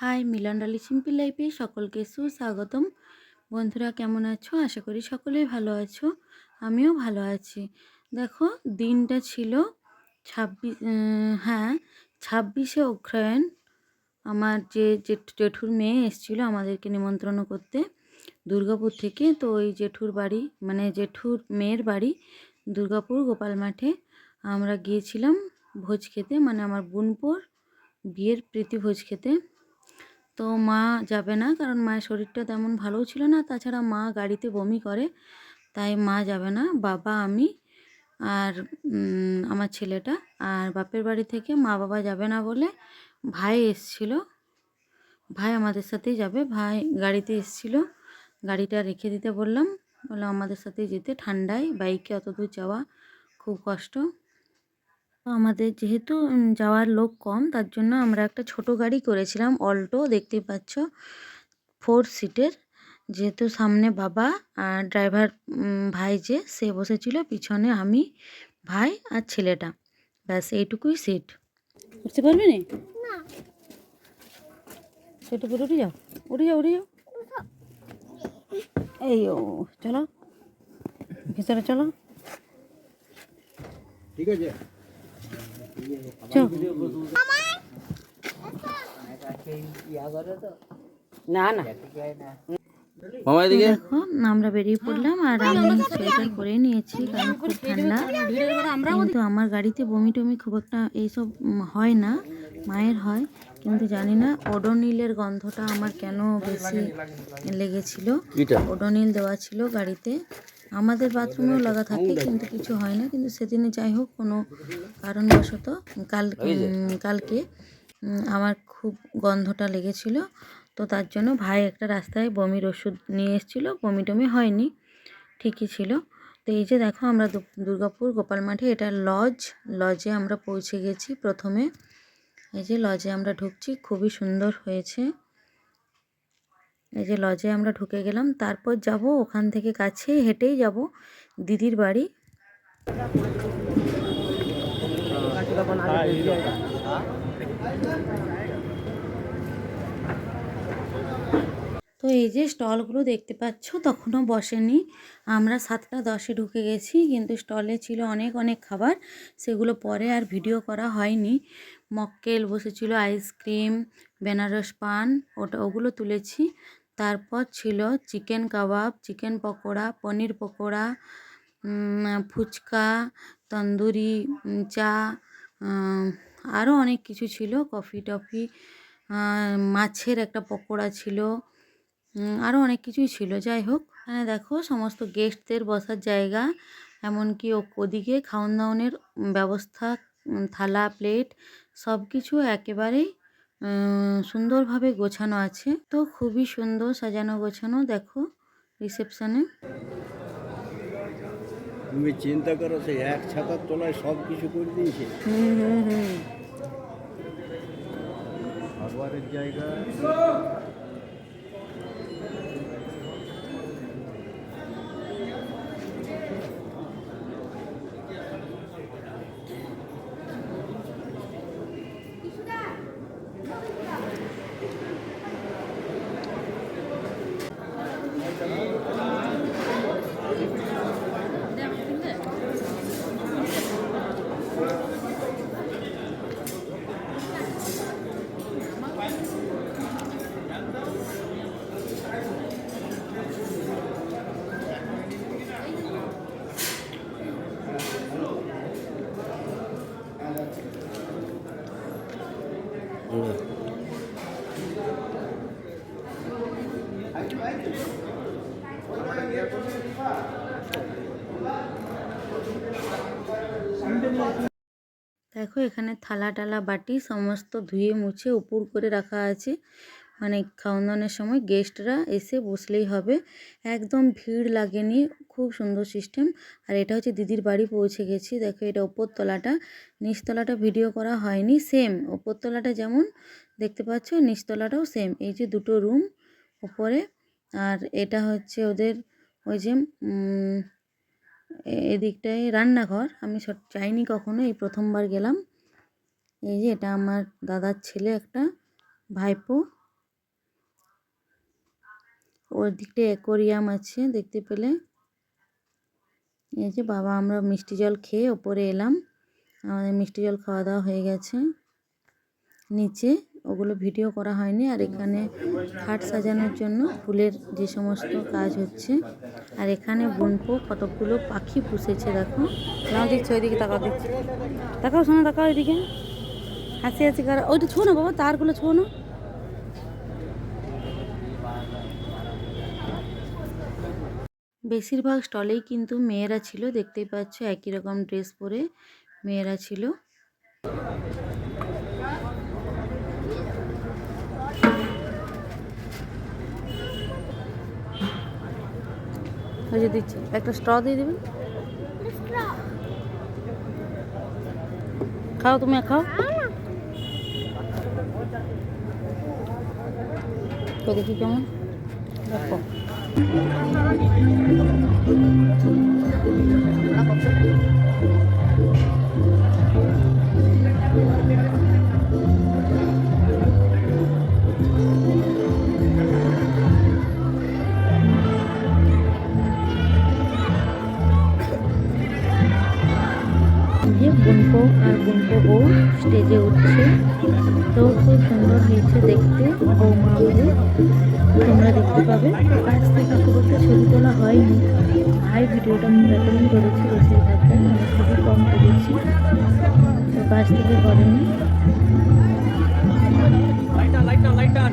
High, মিলন ডালি simple লাইফে সকলকে সুস্বাগতম। বন্ধুরা, কেমন আছো? আশা করি সকলেই ভালো আছো। আমিও ভালো আছি। দেখো, দিনটা ছিল ছাব্বিশ হ্যাঁ ছাব্বিশে অগ্রহায়ণ আমার যে জেঠ- জেঠুর মেয়ে এসেছিল আমাদেরকে নিমন্ত্রণ করতে দুর্গাপুর থেকে। তো ওই জেঠুর বাড়ি মানে জেঠুর মেয়ের বাড়ি দুর্গাপুর গোপাল মাঠে আমরা গিয়েছিলাম ভোজ খেতে। মানে আমার বোনপোর বিয়ের প্রীতি ভোজ খেতে। তো মা যাবে না কারণ মায়ের শরীরটা তেমন ভালোও ছিল না। তাছাড়া মা গাড়িতে বমি করে, তাই মা যাবে না, বাবা, আমি আর আমার ছেলেটা। আর বাপের বাড়ি থেকে মা বাবা যাবে না বলে ভাই এসছিল। ভাই আমাদের সাথেই যাবে, ভাই গাড়িতে এসছিল। গাড়িটা রেখে দিতে বললাম। বললাম, আমাদের সাথেই যেতে। ঠান্ডায় বাইকে অত দূর যাওয়া খুব কষ্ট। আমাদের যেহেতু যাওয়ার লোক কম তার জন্য আমরা একটা ছোট গাড়ি করেছিলাম অল্টো দেখতেই পাচ্ছ। ফোর সিটের যেহেতু সামনে বাবা আর ড্রাইভার ভাই যে সে বসেছিল পিছনে আমি ভাই আর ছেলেটা। ব্যাস এইটুকুই সিট উঠতে পারবে না? সেটু করে উঠে যাও উঠে যাও উঠে যাও। এই ও চলো। ভিতরে চলো। ঠিক আছে। চলো না না। মামা এদিকে? আমরা বেরিয়ে পড়লাম আর আমি সোয়েটার পরে নিয়েছি কারণ খুব ঠান্ডা। কিন্তু আমার গাড়িতে বমি টমি খুব একটা এইসব হয় না মায়ের হয়। কিন্তু জানি না ওডোনিলের গন্ধটা আমার কেন বেশি লেগেছিল। ওডোনিল দেওয়া ছিল গাড়িতে। আমাদের বাথরুমেও লাগা থাকে কিন্তু কিছু হয় না কিন্তু সেদিনে যাই হোক কোনো কারণবশত কাল কালকে আমার খুব গন্ধটা লেগেছিল তো তার জন্য ভাই একটা রাস্তায় বমির ওষুধ নিয়ে এসেছিল বমি টমি হয়নি ঠিকই ছিল। তো এই যে দেখো আমরা দুর্গাপুর গোপাল মাঠে এটা লজ লজে আমরা পৌঁছে গেছি প্রথমে। এই যে লজে আমরা ঢুকছি খুবই সুন্দর হয়েছে। এই যে লজে আমরা ঢুকে গেলাম, তারপর যাব ওখান থেকে কাছে হেঁটেই যাব দিদির বাড়ি। তো এই যে স্টলগুলো দেখতে পাচ্ছ, তখনও বসেনি। আমরা সাতটা দশে ঢুকে গেছি, কিন্তু স্টলে ছিল অনেক অনেক খাবার, সেগুলো পরে আর ভিডিও করা হয়নি। মক্কেল বসেছিল আইসক্রিম, বেনারস পান, ওটা ওগুলো তুলেছি। তারপর ছিল chicken kebab, chicken pakora, paneer pakora fuchka, tandoori চা আরও অনেক কিছু ছিল, কফি টফি মাছের একটা পকোড়া ছিল আরও অনেক কিছুই ছিল। যাই হোক, এখানে দেখো সমস্ত গেস্টদের বসার জায়গা, এমনকি ওদিকে খাওয়ান দাওয়ানের ব্যবস্থা থালা প্লেট সব কিছু একেবারেই সুন্দরভাবে গোছানো আছে। তো খুবই সুন্দর সাজানো গোছানো দেখো রিসেপশনে তুমি চিন্তা করো সেই এক ছাতার তলায় সব কিছু করে দিয়েছে। হুম হুম হুম। খাবারের জায়গা। দেখো এখানে থালা টালা বাটি সমস্ত ধুয়ে মুছে উপর করে রাখা আছে মানে খাওয়ান দাওয়ানোর সময় গেস্টরা এসে বসলেই হবে। একদম ভিড় লাগেনি, খুব সুন্দর সিস্টেম আর এটা হচ্ছে দিদির বাড়ি পৌঁছে গেছি। দেখো এটা ওপরতলাটা নিচতলাটা ভিডিও করা হয়নি সেম ওপরতলাটা যেমন দেখতে পাচ্ছ, নিচতলাটাও সেম এই যে দুটো রুম উপরে, আর এটা হচ্ছে ওদের ওই যে এদিকটায় রান্নাঘর। আমি যাইনি কখনো, এই প্রথমবার গেলাম। এই যে এটা আমার দাদার ছেলে একটা ভাইপো। ওর দিকটা অ্যাকোরিয়াম আছে, দেখতে পেলে। এই যে বাবা, আমরা মিষ্টি জল খেয়ে ওপরে এলাম। আমাদের মিষ্টি জল খাওয়া দাওয়া হয়ে গেছে। নিচে ওগুলো ভিডিও করা হয়নি, আর এখানে খাট সাজানোর জন্য ফুলের যে সমস্ত কাজ হচ্ছে। আর এখানে বনপো কতগুলো পাখি পুষেছে, দেখো। নাও দিচ্ছে, ওইদিকে তাকাও, দিচ্ছে। তাকাও, শোনো, তাকাও, ওইদিকে। হাসি হাসি, করা। ওইটা ছো না বাবা, তারগুলো ছো না। বেশিরভাগ স্টলেই কিন্তু মেয়েরা ছিল, দেখতেই পাচ্ছ একই রকম ড্রেস পরে মেয়েরা ছিল। যে দিচ্ছি। একটা স্ট্র দিয়ে দেবেন? খাও তুমি, খাও। দেখি কেমন? দেখো। যে বুনকো আর বুনকো বউ স্টেজে উঠছে। তো খুব সুন্দর হয়েছে দেখতে বৌমা আমাদের তোমরা দেখতে পাবে। কাছ থেকে খুব একটা ছবি তোলা হয়নি। ভাই ভিডিওটা আমি রেকর্ডিং করেছি বেশিরভাগটা আমি খুবই কম করেছি তো কাছ থেকে করেনি। লাইটার লাইটার লাইটার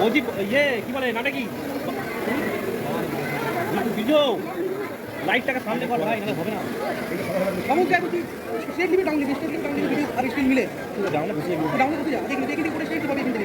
বলছি ইয়ে কি বলে নাটা কি লাইটটাকে সামনে কর ভাই নাহলে হবে না। কেমন কে তুই state limit down limit state limit down limit আর স্টিল মিলে। ডাউনে বসে ডাউন করতে যা দেখি দেখি করে স্টেট পাবি কিন্তু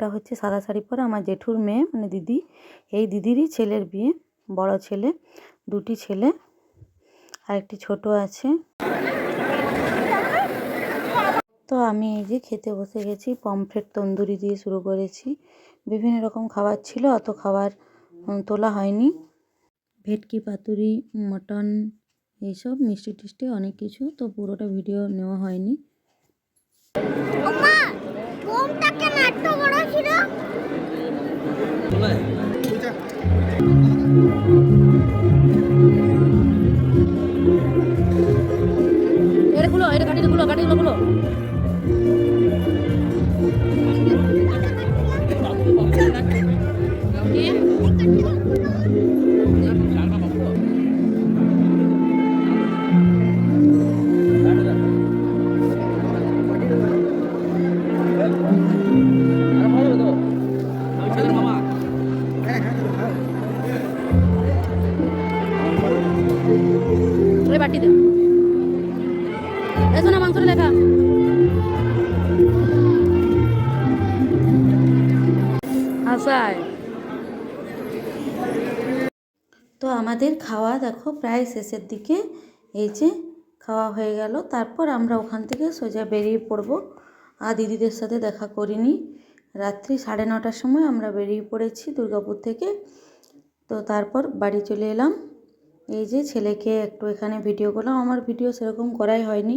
এটা হচ্ছে সাদা শাড়ি পরা, আমার জেঠুর মেয়ে মানে দিদি। এই দিদিরই ছেলের বিয়ে, বড় ছেলে, দুটি ছেলে, আর একটি ছোট আছে। তো আমি এই যে খেতে বসে গেছি, পমফ্রেট তন্দুরি দিয়ে শুরু করেছি। বিভিন্ন রকম খাবার ছিল, অত খাবার তোলা হয়নি। ভেটকি পাতুরি, মটন, এইসব, মিষ্টি টিষ্টি, অনেক কিছু, তো পুরোটা ভিডিও নেওয়া হয়নি। এগুলো এটা গাড়িগুলো গাড়িগুলো গুলো ওই বাটি দে। এসো লেখা। তো আমাদের খাওয়া দেখো প্রায় শেষের দিকে। এই যে খাওয়া হয়ে গেল। তারপর আমরা ওখান থেকে সোজা বেরিয়ে পড়ব। আর দিদিদের সাথে দেখা করিনি। রাত্রি সাড়ে নটার সময় আমরা বেরিয়ে পড়েছি দুর্গাপুর থেকে। তো তারপর বাড়ি চলে এলাম। এই যে ছেলেকে একটু এখানে ভিডিও করলাম। আমার ভিডিও সেরকম করাই হয়নি।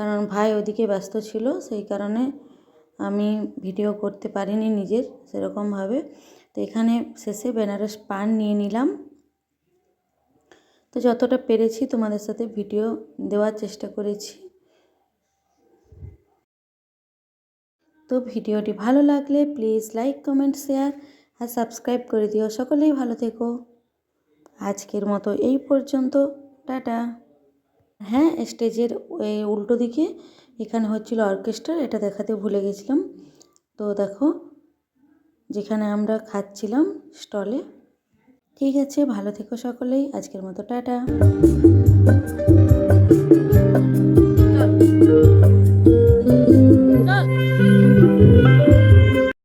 কারণ ভাই ওদিকে ব্যস্ত ছিল, সেই কারণে আমি ভিডিও করতে পারিনি নিজের সেরকমভাবে। তো এখানে শেষে বেনারস পান নিয়ে নিলাম। তো যতটা পেরেছি তোমাদের সাথে ভিডিও দেওয়ার চেষ্টা করেছি। তো ভিডিওটি ভালো লাগলে প্লিজ লাইক, কমেন্ট, শেয়ার আর সাবস্ক্রাইব করে দিও। সকলেই ভালো থেকো। আজকের মতো এই পর্যন্ত। টাটা। হ্যাঁ স্টেজের ওই উল্টো দিকে এখানে হচ্ছিল অর্কেস্ট্রা, এটা দেখাতে ভুলে গেছিলাম। তো দেখো, যেখানে আমরা খাচ্ছিলাম স্টলে। ঠিক আছে, ভালো থেকো সকলেই, আজকের মতো টাটা।